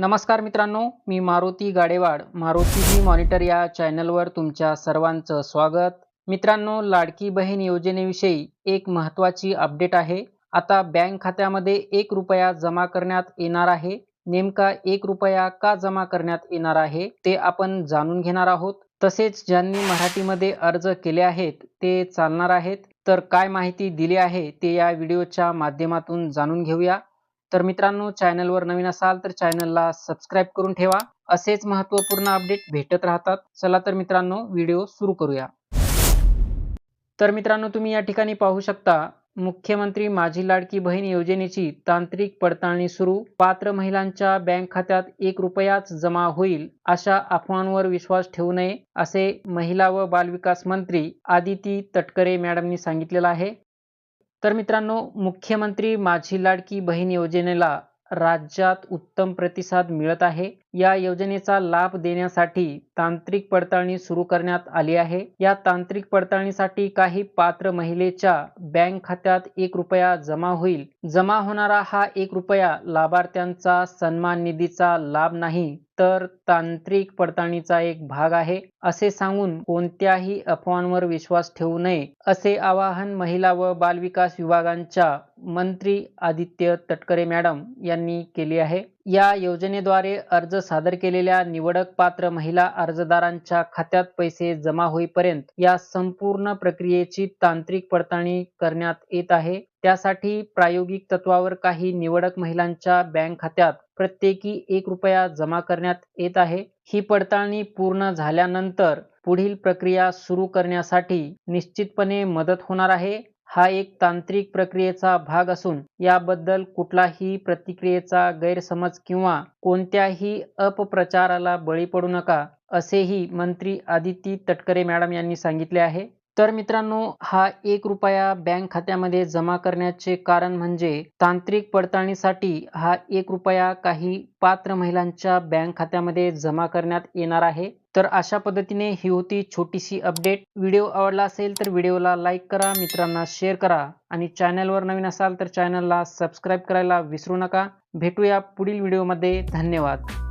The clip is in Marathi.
नमस्कार मित्रांनो मी मारुती गाडेवाड. मारुती जी मॉनिटर या चॅनलवर तुमच्या सर्वांचं स्वागत. मित्रांनो लाडकी बहीण योजनेविषयी एक महत्त्वाची अपडेट आहे. आता बँक खात्यामध्ये एक रुपया जमा करण्यात येणार आहे. नेमका एक रुपया का जमा करण्यात येणार आहे ते आपण जाणून घेणार आहोत. तसेच ज्यांनी मराठीमध्ये अर्ज केले आहेत ते चालणार आहेत. तर काय माहिती दिली आहे ते या व्हिडिओच्या माध्यमातून जाणून घेऊया. तर मित्रांनो चॅनलवर नवीन असाल तर चॅनलला सबस्क्राईब करून ठेवा. असेच महत्त्वपूर्ण अपडेट भेटत राहतात. चला तर मित्रांनो व्हिडिओ सुरू करूया. तर मित्रांनो तुम्ही या ठिकाणी पाहू शकता मुख्यमंत्री माझी लाडकी बहीण योजनेची तांत्रिक पडताळणी सुरू. पात्र महिलांच्या बँक खात्यात एक रुपयाच जमा होईल अशा अफवांवर विश्वास ठेवू नये असे महिला व बालविकास मंत्री आदिती तटकरे मॅडमनी सांगितलेलं आहे. तर मित्रांनो मुख्यमंत्री माझी लाडकी बहीण योजनेला राज्यात उत्तम प्रतिसाद मिळत आहे. या योजनेचा लाभ देण्यासाठी तांत्रिक पडताळणी सुरू करण्यात आली आहे. या तांत्रिक पडताळणीसाठी काही पात्र महिलेच्या बँक खात्यात एक रुपया जमा होईल. जमा होणारा हा एक रुपया लाभार्थ्यांचा सन्मान निधीचा लाभ नाही तर तांत्रिक पडताळणीचा एक भाग आहे. असे सांगून कोणत्याही अफवांवर विश्वास ठेवू नये असे आवाहन महिला व बालविकास विभागांच्या मंत्री आदित्य तटकरे मॅडम यांनी केले आहे. या योजनेद्वारे अर्ज सादर केलेल्या निवडक पात्र महिला अर्जदारांच्या खात्यात पैसे जमा होईपर्यंत या संपूर्ण प्रक्रियेची तांत्रिक पडताळणी करण्यात येत आहे. त्यासाठी प्रायोगिक तत्वावर काही निवडक महिलांच्या बँक खात्यात प्रत्येकी एक रुपया जमा करण्यात येत आहे. ही पडताळणी पूर्ण झाल्यानंतर पुढील प्रक्रिया सुरू करण्यासाठी निश्चितपणे मदत होणार आहे. हा एक तांत्रिक प्रक्रियेचा भाग असून याबद्दल कुठलाही प्रतिक्रियेचा गैरसमज किंवा कोणत्याही अपप्रचाराला बळी पडू नका असेही मंत्री आदिती तटकरे मॅडम यांनी सांगितले आहे. तर मित्रांनो हा एक रुपया बँक खात्यामध्ये जमा करण्याचे कारण म्हणजे तांत्रिक पडताळणीसाठी हा एक रुपया काही पात्र महिलांच्या बँक खात्यामध्ये जमा करण्यात येणार आहे. तर अशा पद्धतीने ही होती छोटीशी अपडेट व्हिडिओ आवडला असेल तर व्हिडिओला लाईक करा मित्रांना शेअर करा आणि चॅनलवर नवीन असाल तर चॅनलला सबस्क्राईब करायला विसरू नका. भेटूया पुढील व्हिडिओमध्ये धन्यवाद.